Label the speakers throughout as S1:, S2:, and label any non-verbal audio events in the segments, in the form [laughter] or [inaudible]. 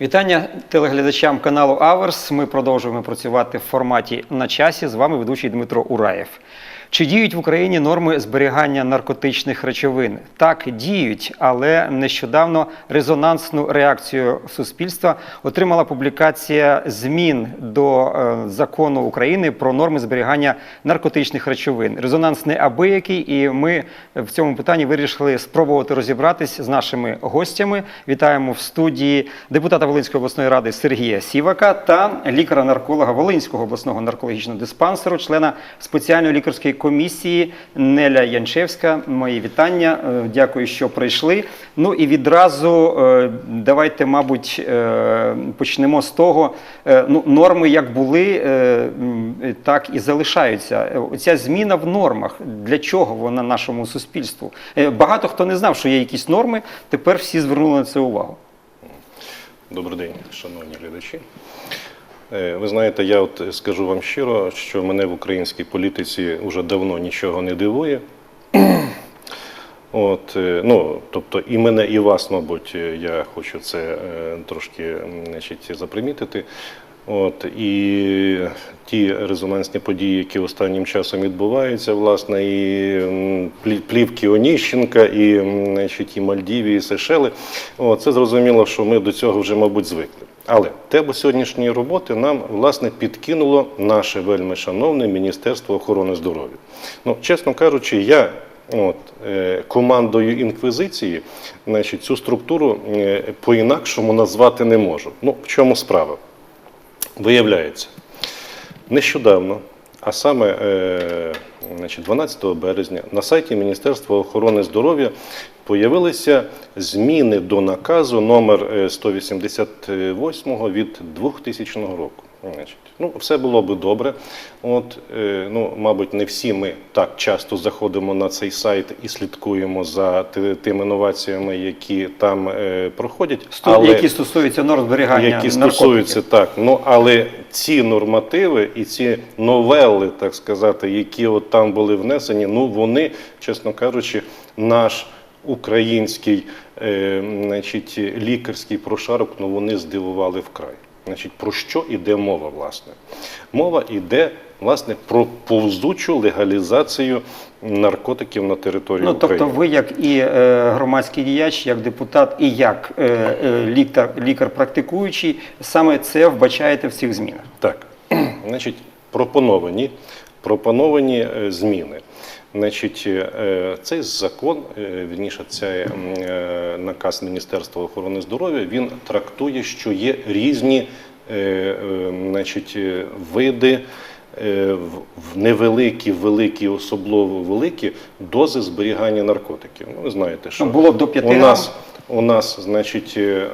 S1: Вітання телеглядачам каналу Аверс. Ми продовжуємо працювати в форматі на часі. З вами ведучий Дмитро Ураєв. Чи діють в Україні норми зберігання наркотичних речовин? Так, діють, але нещодавно резонансну реакцію суспільства отримала публікація змін до е, закону України про норми зберігання наркотичних речовин. Резонанс не абиякий, і ми в цьому питанні вирішили спробувати розібратись з нашими гостями. Вітаємо в студії депутата Волинської обласної ради Сергія Сівака та лікаря-нарколога Волинського обласного наркологічного диспансеру, члена спеціальної лікарської комісії Неля Янчевська. Мої вітання. Е, Дякую, що прийшли. Ну і відразу е, давайте, мабуть, е, почнемо з того. Ну, норми як були, так і залишаються. Оця зміна в нормах. Для чого вона нашому суспільству? Багато хто не знав, що є якісь норми. Тепер всі звернули на це увагу.
S2: Добрий день, шановні глядачі. Е, Ви знаєте, я от скажу вам щиро, що мене в українській політиці вже давно нічого не дивує. От, е, ну, тобто і мене, і вас, мабуть, е, я хочу це трошки значить, запримітити. От, і ті резонансні події, які останнім часом відбуваються, власне, і плівки Оніщенка, і, значить, і Мальдіві, і Сейшели, от, це зрозуміло, що ми до цього вже, мабуть, звикли. Але тему сьогоднішньої роботи нам власне підкинуло наше вельми шановне Міністерство охорони здоров'я. Ну, чесно кажучи, я от, е, командою інквізиції, значить, цю структуру е, по-інакшому назвати не можу. Ну, в чому справа? Виявляється, нещодавно, а саме е, значить, 12 березня, на сайті Міністерства охорони здоров'я появилися зміни до наказу номер е, 188 від 2000 року. Ну, все було би добре. От, е, ну, мабуть, не всі ми так часто заходимо на цей сайт і слідкуємо за тими новаціями, які там е, проходять.
S1: Сту- Які стосуються норм зберігання
S2: які
S1: наркотиків.
S2: стосуються так. Ну але ці нормативи і ці новели, так сказати, які от там були внесені, ну вони, чесно кажучи, наш український е, значить, лікарський прошарок, ну вони здивували вкрай. Значить, про що йде мова, власне? Мова йде власне про повзучу легалізацію наркотиків на території
S1: Ну,
S2: України.
S1: тобто, ви як і е, громадський діяч, як депутат, і як е, е, лікар, лікар практикуючий, саме це вбачаєте в цих змінах.
S2: Так, значить, пропоновані, пропоновані е, зміни. Значить, е, цей закон, е, вірніше, цей е, наказ Міністерства охорони здоров'я, він трактує, що є різні значить, види. Е, в- невеликі, великі, особливо великі дози зберігання наркотиків. Ну, ви знаєте, що
S1: Ну, було б до 5
S2: у нас у нас, значить, е,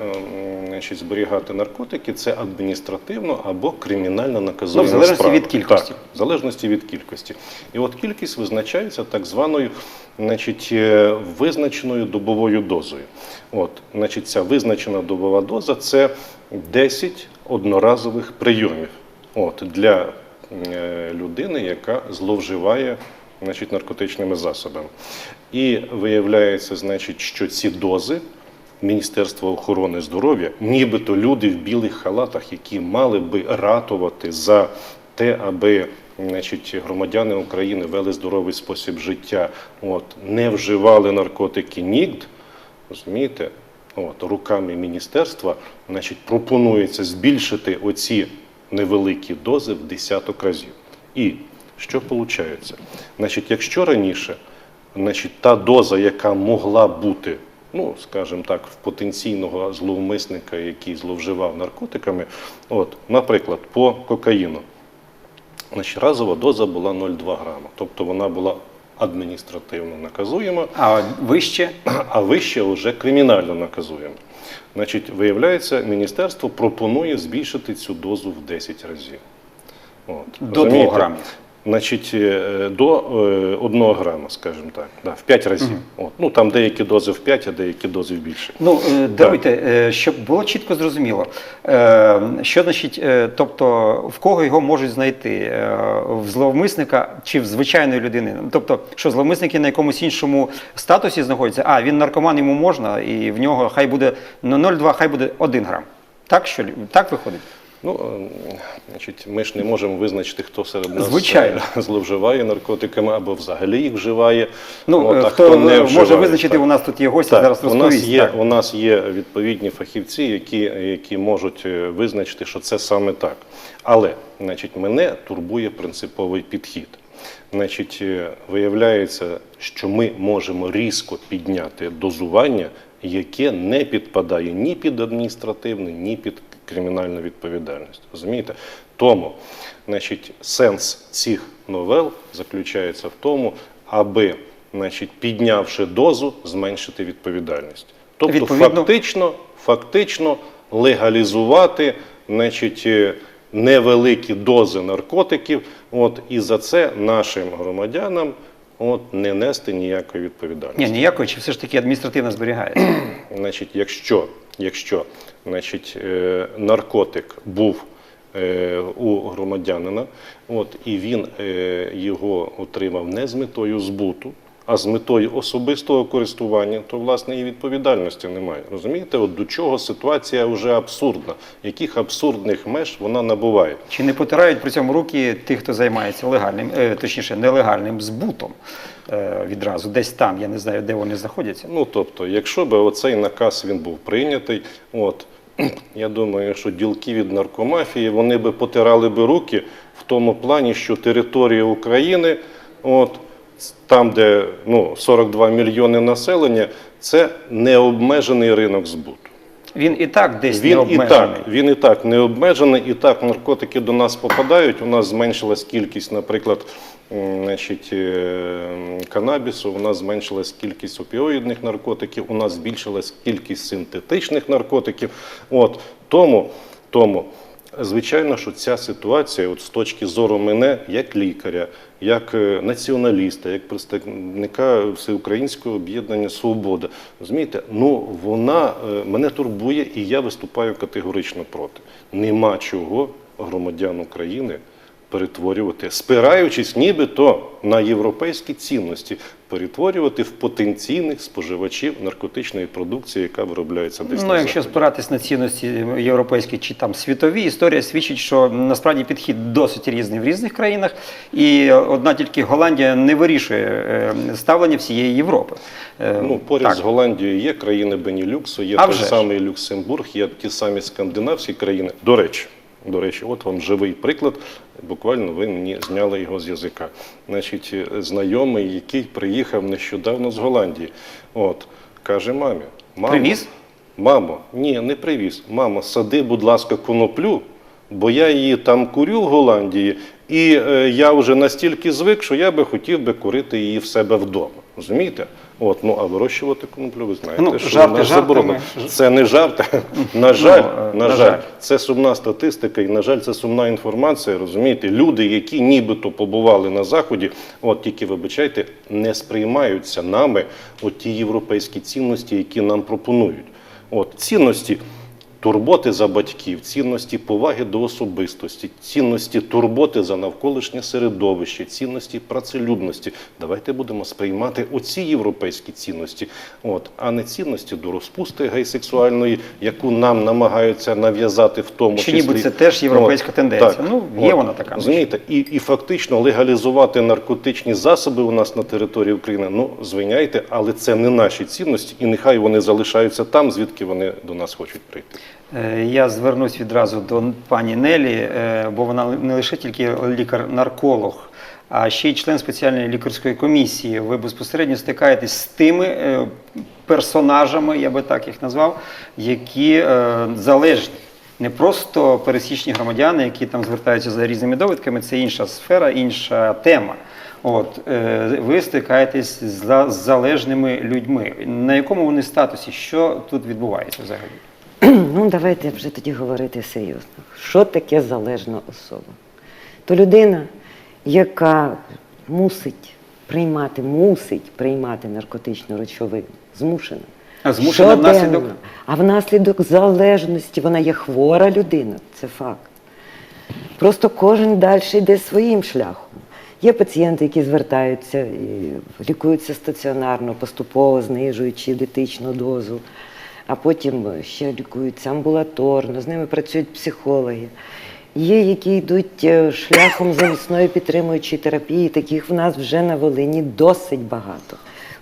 S2: значить, зберігати наркотики це адміністративно або кримінально наказуємо
S1: Ну, в залежності
S2: справа.
S1: від кількості.
S2: Так, в залежності від кількості. І от кількість визначається так званою значить, е, визначеною добовою дозою. От, значить, ця визначена добова доза це 10 одноразових прийомів от, для людини, яка зловживає значить, наркотичними засобами. І виявляється, значить, що ці дози Міністерства охорони здоров'я, нібито люди в білих халатах, які мали би ратувати за те, аби значить, громадяни України вели здоровий спосіб життя, от, не вживали наркотики нігд, розумієте, от, руками міністерства значить, пропонується збільшити оці невеликі дози в десяток разів. І що виходить? Значить, якщо раніше значить, та доза, яка могла бути, ну, скажімо так, в потенційного зловмисника, який зловживав наркотиками, от, наприклад, по кокаїну, значить, разова доза була 0,2 грама, тобто вона була адміністративно наказуєма,
S1: А вище
S2: а вище вже кримінально наказуємо. Значить, виявляється, міністерство пропонує збільшити цю дозу в 10 разів. От,
S1: До
S2: розумієте?
S1: двох грамів.
S2: Значить, е, до е, 1 грама, скажімо так, да, в 5 разів. От. Ну, там деякі дози в 5, а деякі дози в більше.
S1: Ну, е, даруйте, е, щоб було чітко зрозуміло, е, що значить, е, тобто в кого його можуть знайти? Е, В зловмисника чи в звичайної людини? Ну, Тобто, що зловмисники на якомусь іншому статусі знаходяться, а він наркоман, йому можна, і в нього хай буде ну, 0,2, хай буде 1 грам. Так що так виходить?
S2: Ну, е, значить, ми ж не можемо визначити, хто серед нас
S1: Звичайно.
S2: е, зловживає наркотиками або взагалі їх вживає.
S1: Ну
S2: От,
S1: е,
S2: а
S1: хто
S2: не
S1: е, може визначити?
S2: так.
S1: У нас тут є гості.
S2: Так,
S1: зараз
S2: у нас
S1: розповість.
S2: є
S1: так.
S2: у нас є відповідні фахівці, які, які можуть визначити, що це саме так. Але значить, мене турбує принциповий підхід. Значить, виявляється, що ми можемо різко підняти дозування, яке не підпадає ні під адміністративну, ні під кримінальну відповідальність. Розумієте? Тому, значить, сенс цих новел заключається в тому, аби, значить, піднявши дозу, зменшити відповідальність. Тобто,
S1: Відповідно-
S2: фактично, фактично легалізувати, значить. е, Невеликі дози наркотиків, от і за це нашим громадянам от не нести ніякої відповідальності.
S1: Ні, ніякої, чи все ж таки адміністративно зберігається?
S2: Значить, якщо, якщо значить, е, наркотик був е, у громадянина, от, і він е, його отримав не з метою збуту, а з метою особистого користування, то власне і відповідальності немає. Розумієте, от до чого ситуація вже абсурдна, яких абсурдних меж вона набуває.
S1: Чи не потирають при цьому руки тих, хто займається легальним, точніше, нелегальним збутом відразу, десь там, я не знаю, де вони знаходяться.
S2: Ну тобто, якщо б оцей наказ він був прийнятий, от я думаю, що ділки від наркомафії вони би потирали би руки в тому плані, що територія України, от там, де ну 42 мільйони населення, це необмежений ринок збуту.
S1: Він і так десь не
S2: Він і так, він і так не обмежений, і так наркотики до нас попадають. У нас зменшилась кількість, наприклад, значить, е, канабісу, у нас зменшилась кількість опіоїдних наркотиків, у нас збільшилась кількість синтетичних наркотиків. От тому, тому звичайно, що ця ситуація, от з точки зору мене, як лікаря, як е, націоналіста, як представника всеукраїнського об'єднання Свобода, розумієте, ну вона е, мене турбує, і я виступаю категорично проти. Нема чого громадян України перетворювати, спираючись нібито на європейські цінності, перетворювати в потенційних споживачів наркотичної продукції, яка виробляється десь
S1: Ну,
S2: на
S1: якщо спиратись на цінності європейські чи там світові, історія свідчить, що насправді підхід досить різний в різних країнах, і одна тільки Голландія не вирішує е, ставлення всієї Європи. Е,
S2: Ну, поряд
S1: так.
S2: з Голландією є країни Бенілюксу, є
S1: А
S2: той самий Люксембург, є ті самі скандинавські країни. До речі, до речі, от вам живий приклад. Буквально ви мені зняли його з язика. Значить, е, знайомий, який приїхав нещодавно з Голландії, от каже мамі, мамо,
S1: Привіз?
S2: Мамо, ні, не привіз. Мамо, сади, будь ласка, коноплю, бо я її там курю в Голландії, і е, я вже настільки звик, що я би хотів би курити її в себе вдома. Розумієте? От, ну а вирощувати коноплю, ви знаєте,
S1: Ну,
S2: що
S1: жарти
S2: у нас заборонено. Це не жарти. На жаль,
S1: Ну, е,
S2: на,
S1: на
S2: жаль,
S1: жаль.
S2: це сумна статистика, і на жаль, це сумна інформація. Розумієте, люди, які нібито побували на заході, от тільки вибачайте, не сприймаються нами от ті європейські цінності, які нам пропонують. От цінності турботи за батьків, цінності поваги до особистості, цінності турботи за навколишнє середовище, цінності працелюбності. Давайте будемо сприймати оці європейські цінності, от, а не цінності до розпусти гейсексуальної, яку нам намагаються нав'язати в тому числі.
S1: ніби це теж європейська
S2: От,
S1: тенденція.
S2: так,
S1: Ну, є
S2: от,
S1: вона така.
S2: Розумієте, і, і фактично легалізувати наркотичні засоби у нас на території України, ну звиняйте, але це не наші цінності, і нехай вони залишаються там, звідки вони до нас хочуть прийти.
S1: Е, Я звернусь відразу до пані Нелі, е, бо вона не лише тільки лікар-нарколог, а ще й член спеціальної лікарської комісії. Ви безпосередньо стикаєтесь з тими е, персонажами, я би так їх назвав, які залежні. Не просто пересічні громадяни, які там звертаються за різними довідками, це інша сфера, інша тема. От ви стикаєтесь з залежними людьми. На якому вони статусі? Що тут відбувається взагалі? [clears throat]
S3: Ну, давайте вже тоді говорити серйозно. Що таке залежна особа? То людина, яка мусить приймати, мусить приймати наркотичну речовину, змушена.
S1: А змушена
S3: Щоденно.
S1: внаслідок?
S3: А внаслідок залежності вона є хвора людина, це факт. Просто кожен далі йде своїм шляхом. Є пацієнти, які звертаються і лікуються стаціонарно, поступово знижуючи дитичну дозу. А потім ще лікуються амбулаторно, з ними працюють психологи. Є, які йдуть е, шляхом замісної підтримуючої терапії, таких в нас вже на Волині досить багато.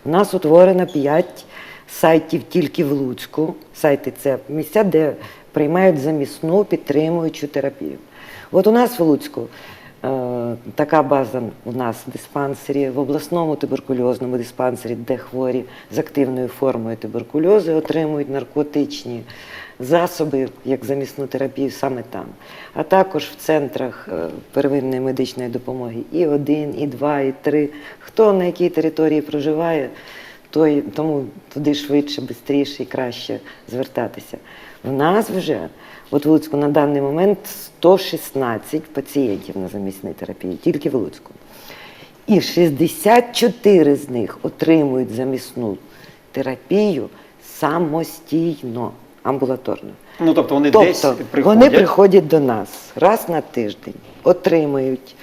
S3: У нас утворено 5 сайтів тільки в Луцьку. Сайти це місця, де приймають замісну підтримуючу терапію. От у нас в Луцьку така база у нас в диспансері, в обласному туберкульозному диспансері, де хворі з активною формою туберкульозу отримують наркотичні засоби як замісну терапію саме там. А також в центрах е, первинної медичної допомоги і один, і два, і три. Хто на якій території проживає, той, тому туди швидше, швидше і краще звертатися. В нас вже, от в Луцьку на даний момент 116 пацієнтів на замісній терапії, тільки в Луцьку. І 64 з них отримують замісну терапію самостійно, амбулаторно.
S1: Ну тобто вони десь
S3: Тобто
S1: приходять.
S3: вони приходять до нас раз на тиждень, отримують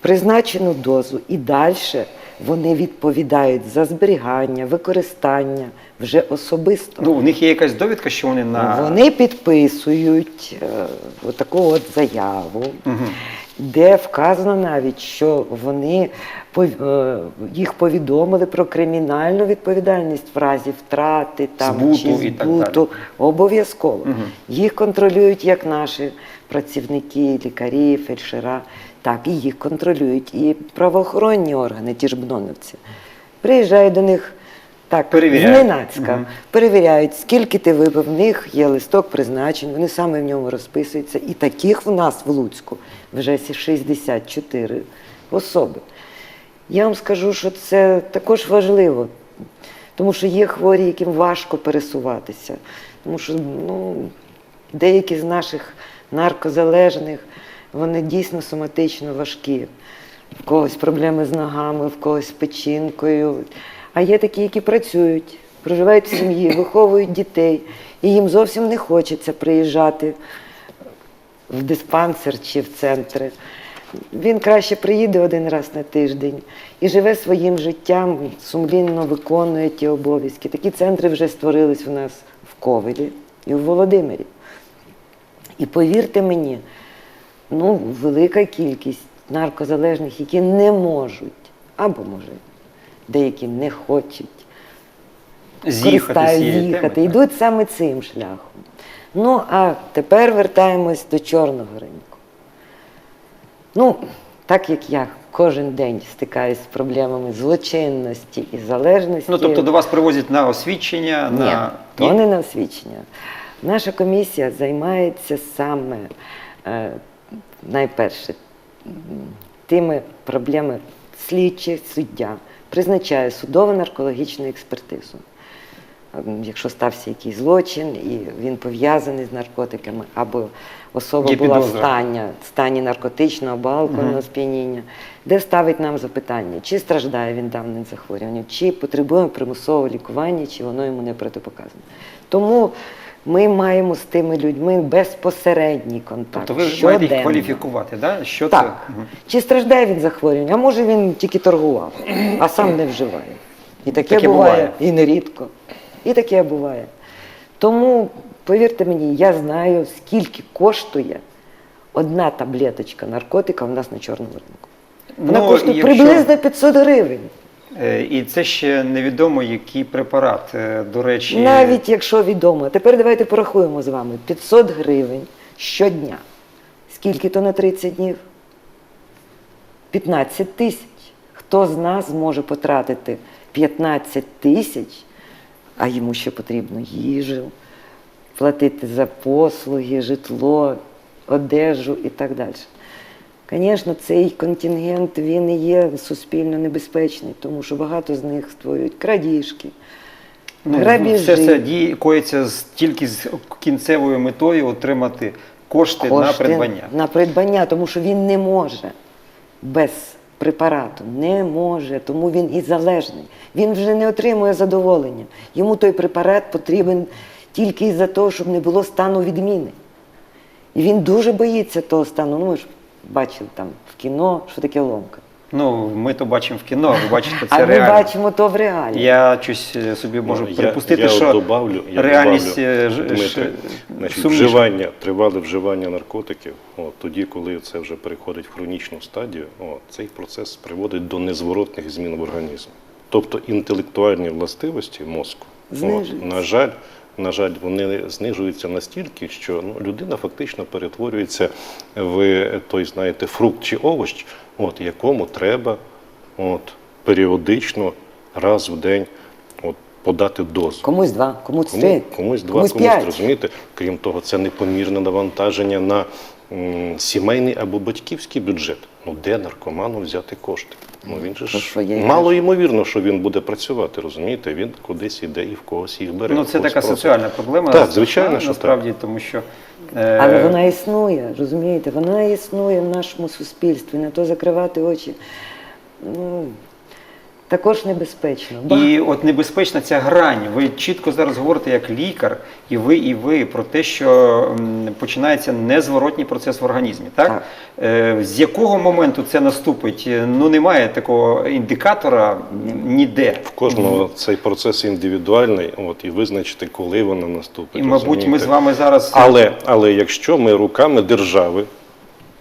S3: призначену дозу і далі вони відповідають за зберігання, використання вже особисто.
S1: Ну, у них є якась довідка, що вони на
S3: Вони підписують е, отаку от заяву,
S1: Мгм.
S3: де вказано навіть, що вони е, їх повідомили про кримінальну відповідальність в разі втрати там
S1: Збуту
S3: чи збуту. Обов'язково.
S1: Мгм.
S3: Їх контролюють як наші працівники, лікарі, фельдшера, так і їх контролюють і правоохоронні органи, ті ж бноновці. Приїжджають до них так,
S1: Перевіряють.
S3: зненацька,
S1: Мгм.
S3: перевіряють, скільки ти випив, в них є листок призначень, вони саме в ньому розписуються. І таких в нас в Луцьку вже 64 особи. Я вам скажу, що це також важливо, тому що є хворі, яким важко пересуватися. Тому що ну, деякі з наших наркозалежних, вони дійсно соматично важкі. В когось проблеми з ногами, в когось з печінкою. А є такі, які працюють, проживають в сім'ї, [coughs] виховують дітей, і їм зовсім не хочеться приїжджати в диспансер чи в центри. Він краще приїде один раз на тиждень і живе своїм життям, сумлінно виконує ті обов'язки. Такі центри вже створились у нас в Ковелі і в Володимирі. І повірте мені, ну, велика кількість наркозалежних, які не можуть, або може, деякі не хочуть
S1: з'їхати
S3: їхати, йдуть саме цим шляхом. Ну, а тепер вертаємось до чорного ринку. Ну, так як я кожен день стикаюсь з проблемами злочинності і залежності.
S1: Ну тобто до вас привозять на освідчення,
S3: Ні,
S1: на
S3: то не на освічення. Наша комісія займається саме е, найперше тими проблемами слідчий суддя призначає судово-наркологічну експертизу. Ем, Якщо стався якийсь злочин і він пов'язаний з наркотиками, або особа
S1: Є
S3: була в стані, стані наркотичного або алкогольного сп'яніння, де ставить нам запитання, чи страждає він давним захворюванням, чи потребує примусового лікування, чи воно йому не протипоказане. Тому ми маємо з тими людьми безпосередній контакт.
S1: Тобто ви маєте їх кваліфікувати, да? що
S3: Так.
S1: це?
S3: Чи страждає він захворюванням? А може він тільки торгував, а сам не вживає. І таке,
S1: Таке
S3: буває,
S1: буває.
S3: і нерідко. І таке буває. Тому, повірте мені, я знаю, скільки коштує одна таблеточка наркотика в нас на чорному ринку. Вона
S1: Ну,
S3: коштує
S1: якщо-
S3: приблизно 500 гривень.
S1: Е, І це ще невідомо, який препарат. Е, До речі,
S3: Навіть якщо відомо. Тепер давайте порахуємо з вами 500 гривень щодня. Скільки то на 30 днів? 15 тисяч. Хто з нас зможе потратити 15 тисяч, а йому ще потрібно їжу, платити за послуги, житло, одежу і так далі. Звісно, цей контингент він і є суспільно небезпечний, тому що багато з них створюють крадіжки,
S1: ну,
S3: грабіжі.
S1: все це діє коїться з, тільки з кінцевою метою отримати кошти, на придбання.
S3: На придбання, тому що він не може без препарату, не може, тому він і залежний. Він вже не отримує задоволення. Йому той препарат потрібен тільки із-за того, щоб не було стану відміни. І він дуже боїться того стану. Ну, ми ж бачили там в кіно, що таке ломка.
S1: Ну, ми то бачимо в кіно, ви бачите це
S3: а ми
S1: реально.
S3: бачимо то в реалі.
S1: Я щось е, собі можу
S2: Ну, я-
S1: припустити,
S2: я
S1: що
S2: от добавлю, я
S1: реальність
S2: добавлю,
S1: е, ж-
S2: Дмитре,
S1: ж-
S2: значить,
S1: сумніша.
S2: вживання, тривале вживання наркотиків, от, тоді, коли це вже переходить в хронічну стадію, от, цей процес приводить до незворотних змін в організмі. Тобто інтелектуальні властивості мозку,
S3: Знижуються.
S2: от, на жаль, на жаль, вони знижуються настільки, що ну, людина фактично перетворюється в той, знаєте, фрукт чи овощ, от, якому треба от, періодично, раз в день от, подати дозу.
S3: Комусь два, комусь
S2: Кому,
S3: три,
S2: комусь два,
S3: комусь
S2: комусь, розумієте. Крім того, це непомірне навантаження на м, сімейний або батьківський бюджет. Ну де наркоману взяти кошти? Ну він же ж мало ймовірно, що він буде працювати. Розумієте, він кудись іде і в когось їх бере.
S1: Ну, це така
S2: просить.
S1: соціальна проблема.
S2: Так, звичайно, що
S1: насправді, тому що е,
S3: Але вона існує, розумієте? Вона існує в нашому суспільстві. На то закривати очі. Ну, також небезпечно.
S1: І от небезпечна ця грань. Ви чітко зараз говорите як лікар, і ви, і ви про те, що починається незворотній процес в організмі. Так?
S3: Так.
S1: Е, з якого моменту це наступить? Е, Ну немає такого індикатора ніде.
S2: В кожного цей процес індивідуальний, от і визначити, коли вона наступить.
S1: І, мабуть, ми з вами зараз
S2: Але, але якщо ми руками держави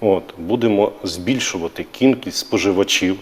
S2: от, будемо збільшувати кількість споживачів,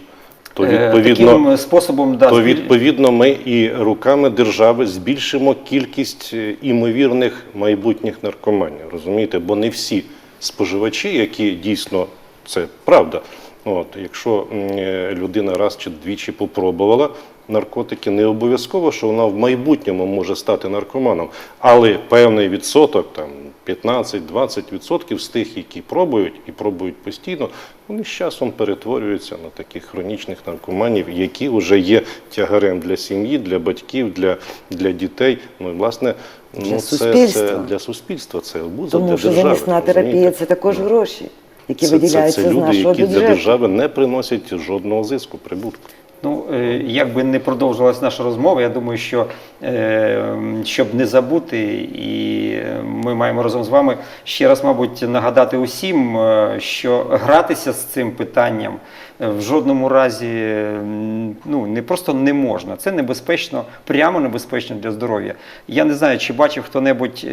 S2: то
S1: е,
S2: відповідно,
S1: таким способом да,
S2: то відповідно ми і руками держави збільшимо кількість е, імовірних майбутніх наркоманів. Розумієте, бо не всі споживачі, які дійсно це правда. От, якщо е, людина раз чи двічі попробувала наркотики, не обов'язково, що вона в майбутньому може стати наркоманом, але певний відсоток, там 15-20% з тих, які пробують і пробують постійно, вони з часом перетворюються на таких хронічних наркоманів, які вже є тягарем для сім'ї, для батьків, для, для дітей. Ну і власне
S3: Для
S2: ну, це, це
S3: суспільства.
S2: для суспільства, це обуза
S3: Тому
S2: для
S3: що
S2: держави.
S3: замісна терапія це також гроші, які
S2: це, це,
S3: виділяються
S2: це
S3: з
S2: люди,
S3: нашого
S2: які для держави не приносять жодного зиску, прибутку.
S1: Ну, е, як би не продовжилась наша розмова, я думаю, що е, щоб не забути, і ми маємо разом з вами ще раз, мабуть, нагадати усім, е, що гратися з цим питанням в жодному разі ну, не просто не можна. Це небезпечно, прямо небезпечно для здоров'я. Я не знаю, чи бачив хто-небудь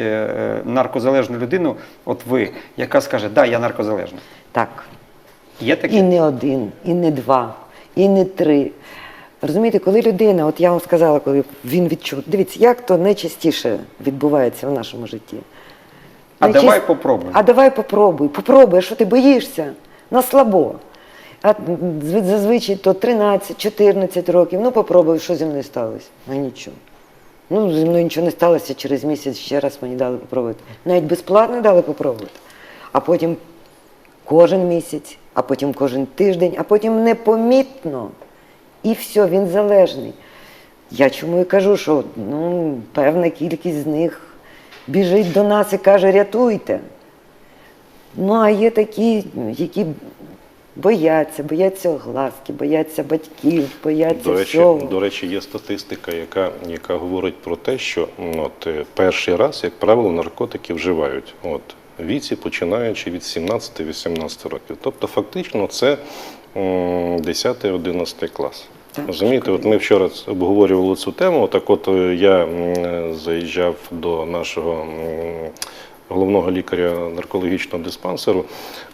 S1: наркозалежну людину, от ви, яка скаже, да, я наркозалежна.
S3: Так.
S1: Є таке?
S3: І не один, і не два, і не три. Розумієте, коли людина, от я вам сказала, коли він відчув, дивіться, як то найчастіше відбувається в нашому житті.
S1: А
S3: Найчаст-
S1: давай попробуємо.
S3: А давай попробуй, попробуй, а що ти боїшся? На слабо. А зазвичай то 13-14 років, ну попробуй, що зі мною сталося? А нічого. Ну, зі мною нічого не сталося, через місяць ще раз мені дали попробувати. Навіть безплатно дали попробувати. А потім кожен місяць, а потім кожен тиждень, а потім непомітно. І все, він залежний. Я чому і кажу, що ну, певна кількість з них біжить до нас і каже, рятуйте. Ну, а є такі, які бояться, бояться огласки, бояться батьків, бояться
S2: До речі,
S3: всього.
S2: до речі, є статистика, яка, яка говорить про те, що от, е, перший раз, як правило, наркотики вживають. От, віці починаючи від 17-18 років. Тобто, фактично, це 10-11 клас. Розумієте, от ми вчора обговорювали цю тему. Так, от е, я заїжджав до нашого головного лікаря наркологічного диспансеру.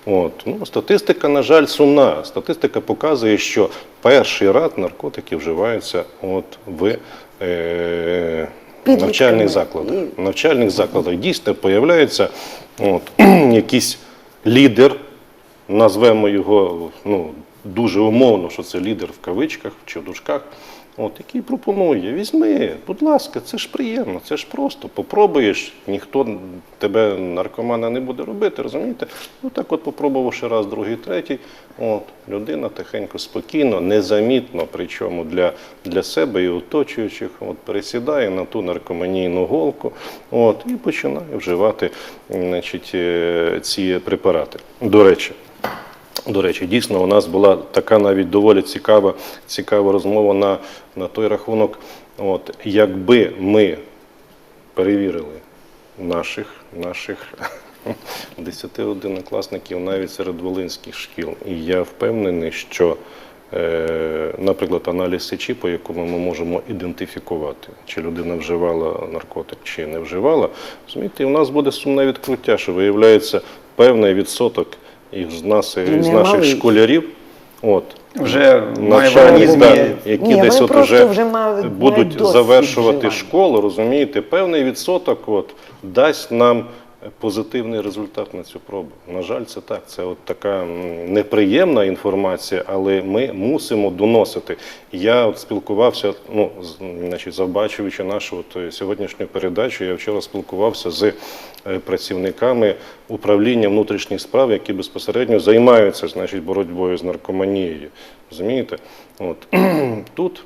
S2: От. Ну, статистика, на жаль, сумна. Статистика показує, що перший раз наркотики вживаються от в е, навчальних закладах. Навчальних закладах дійсно появляється от, [clears throat] якийсь лідер, назвемо його ну, дуже умовно, що це лідер в кавичках чи в дужках, от, який пропонує: візьми, будь ласка, це ж приємно, це ж просто. Попробуєш, ніхто тебе наркомана не буде робити, розумієте? Ну так от попробувавши раз, другий, третій, от, людина тихенько, спокійно, незамітно, причому для, для себе і оточуючих, от, пересідає на ту наркоманійну голку от, і починає вживати значить, е, ці препарати. До речі. До речі, дійсно, у нас була така навіть доволі цікава, цікава розмова на, на той рахунок. От, якби ми перевірили наших, наших [laughs] 10 одинокласників навіть серед волинських шкіл, і я впевнений, що е, наприклад, аналіз сечі, по якому ми можемо ідентифікувати, чи людина вживала наркотик, чи не вживала. Розумієте, у нас буде сумне відкриття, що виявляється певний відсоток із нас,
S3: І
S2: із наших
S3: малий.
S2: школярів. От,
S1: Вже
S2: навчальні, да, які
S3: Ні,
S2: десь от уже
S3: вже мали-
S2: будуть завершувати
S3: вживання.
S2: школу, розумієте, певний відсоток от, дасть нам позитивний результат на цю пробу. На жаль, це так. Це от така неприємна інформація, але ми мусимо доносити. Я от спілкувався, ну, значить, завбачуючи нашу от, е, сьогоднішню передачу, я вчора спілкувався з е, працівниками управління внутрішніх справ, які безпосередньо займаються значить, боротьбою з наркоманією. Розумієте? От. [clears throat] Тут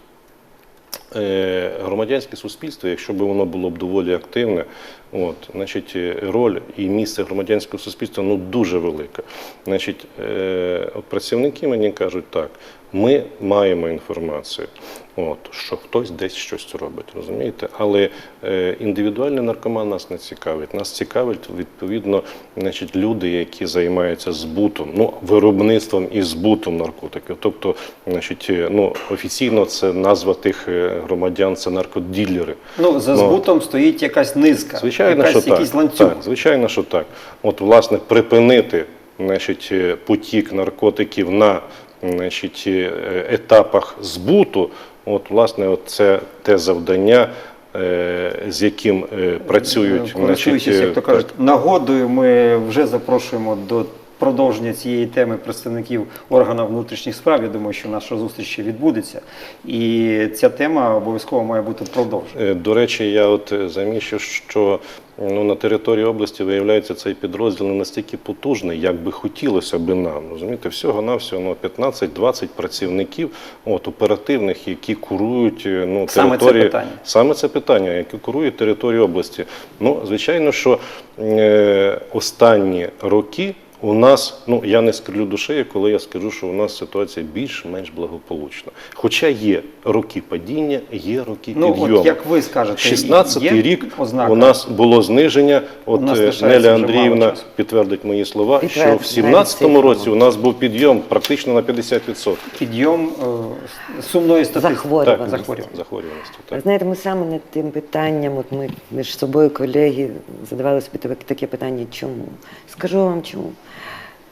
S2: громадянське суспільство, якщо б воно було б доволі активне, от, значить, е, роль і місце громадянського суспільства ну, дуже велике. Значить, е, працівники мені кажуть так, ми маємо інформацію, от, що хтось десь щось робить, розумієте? Але е, індивідуальний наркоман нас не цікавить. Нас цікавить відповідно значить, люди, які займаються збутом, ну, виробництвом і збутом наркотиків. Тобто, значить, е, ну, офіційно це назва тих е, громадян це наркоділери.
S1: Ну, за
S2: Ну,
S1: збутом стоїть якась низка,
S2: Звичайно,
S1: якась,
S2: що так.
S1: ланцюг.
S2: так. Звичайно, що так. От, власне, припинити значить, е, потік наркотиків на значить, е, етапах збуту, от, власне, от це те завдання, е, з яким е, працюють. Значить,
S1: як то кажуть, нагодою, ми вже запрошуємо до продовження цієї теми представників органів внутрішніх справ. Я думаю, що наша зустріч ще відбудеться. І ця тема обов'язково має бути продовжена.
S2: До речі, я от заміщу, що ну, на території області виявляється цей підрозділ не настільки потужний, як би хотілося би нам. Розумієте, всього-навсього ну, 15-20 працівників от, оперативних, які курують е, ну,
S1: Саме це питання.
S2: Саме це питання, які курують територію області. Ну, звичайно, що е, останні роки у нас, ну я не скрилю душею, коли я скажу, що у нас ситуація більш-менш благополучна. Хоча є роки падіння, є роки
S1: Ну,
S2: підйому.
S1: от як ви скажете,
S2: 16
S1: є
S2: рік
S1: ознака?
S2: у нас було зниження. От е, Неля Андріївна підтвердить мої слова, що в 17
S3: навіть
S2: році у нас був підйом практично на 50%.
S1: підйом е, сумної статистики.
S3: Захворюваності.
S2: Так,
S1: захворюваності.
S2: захворюваності. Так.
S3: знаєте, ми саме над тим питанням, от ми між собою, колеги, задавали собі таке питання, чому? Скажу вам чому.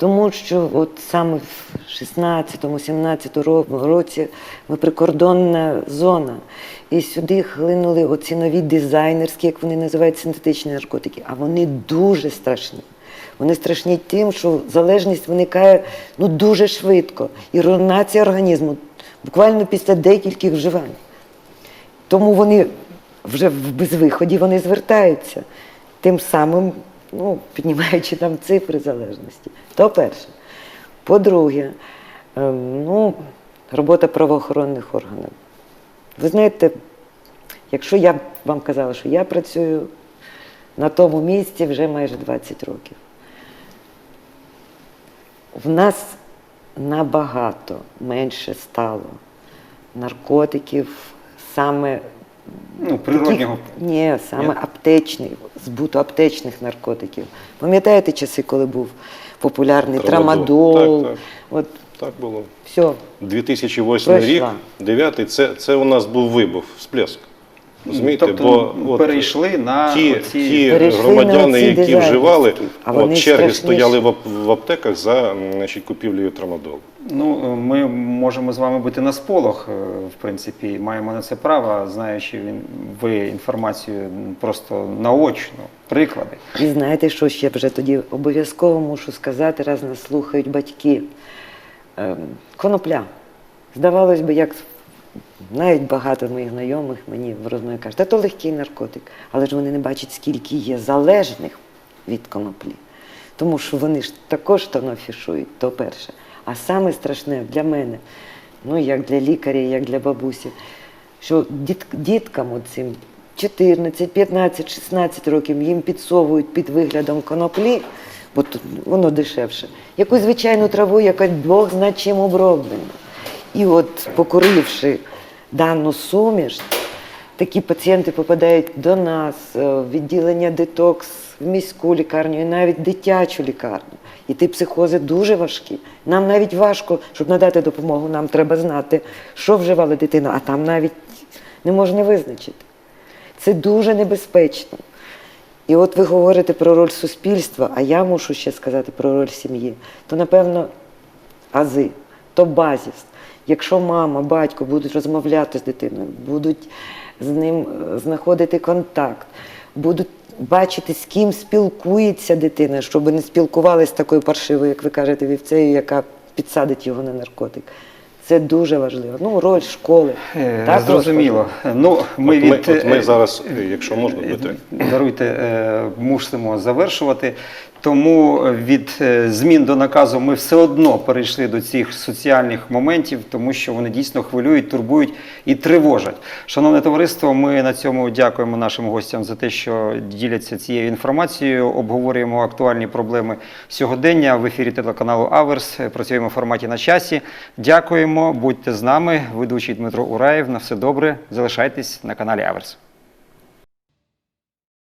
S3: Тому що от саме в 16-17 році ми прикордонна зона, і сюди хлинули оці нові дизайнерські, як вони називають, синтетичні наркотики, а вони дуже страшні. Вони страшні тим, що залежність виникає ну, дуже швидко. І руйнація організму буквально після декількох вживань. Тому вони вже в безвиході вони звертаються, тим самим ну, піднімаючи там цифри залежності. То перше. По-друге, ем, ну, робота правоохоронних органів. Ви знаєте, якщо я вам казала, що я працюю на тому місці вже майже 20 років, в нас набагато менше стало наркотиків, саме
S1: Ну, природнього.
S3: Таких- ні, саме аптечний, збуту аптечних наркотиків. Пам'ятаєте часи, коли був популярний
S2: Трамадол.
S3: трамадол?
S2: Так, так.
S3: От
S2: Так було.
S3: все.
S2: 2008
S3: Пройшла.
S2: рік, 9 це, це у нас був вибух, всплеск. Розумієте,
S1: Тобто
S2: бо от
S1: перейшли на
S2: ті,
S1: оці-
S2: ті
S3: Перейшли на
S2: громадяни,
S3: оці
S2: які вживали,
S3: а
S2: от черги
S3: страшніші.
S2: стояли в, в аптеках за значить, купівлею трамадолу.
S1: Ну, ми можемо з вами бути на сполох, е, в принципі, маємо на це право, знаючи ви інформацію просто наочно, приклади.
S3: І знаєте, що ще вже тоді обов'язково мушу сказати, раз нас слухають батьки. Ем, конопля. Здавалось би, як навіть багато моїх знайомих мені в розмові кажуть, та то легкий наркотик, але ж вони не бачать, скільки є залежних від коноплі. Тому що вони ж також там афішують, то перше. А саме страшне для мене, ну як для лікаря, як для бабусі, що діт, діткам оцим 14, 15, 16 років їм підсовують під виглядом коноплі, бо тут воно дешевше, якусь звичайну траву, яка Бог зна чим оброблена. І от покуривши дану суміш, такі пацієнти попадають до нас е, в відділення детокс, в міську лікарню і навіть дитячу лікарню. І ті психози дуже важкі. Нам навіть важко, щоб надати допомогу, нам треба знати, що вживала дитина, а там навіть не можна визначити. Це дуже небезпечно. І от ви говорите про роль суспільства, а я мушу ще сказати про роль сім'ї. То, напевно, ази, то базіс. Якщо мама, батько будуть розмовляти з дитиною, будуть з ним е, знаходити контакт, будуть бачити, з ким спілкується дитина, щоб не спілкувалися з такою паршивою, як ви кажете, вівцею, яка підсадить його на наркотик. Це дуже важливо. Ну, роль школи.
S1: Е,
S3: також
S1: Зрозуміло. Ну, ми
S2: От ми,
S1: від
S2: от ми
S1: е,
S2: зараз, якщо можна.
S1: Даруйте, мусимо завершувати. Тому від е, змін до наказу ми все одно перейшли до цих соціальних моментів, тому що вони дійсно хвилюють, турбують і тривожать. Шановне товариство, ми на цьому дякуємо нашим гостям за те, що діляться цією інформацією. Обговорюємо актуальні проблеми сьогодення в ефірі телеканалу Аверс. Працюємо в форматі на часі. Дякуємо, будьте з нами. Ведучий Дмитро Ураєв. На все добре. Залишайтесь на каналі Аверс.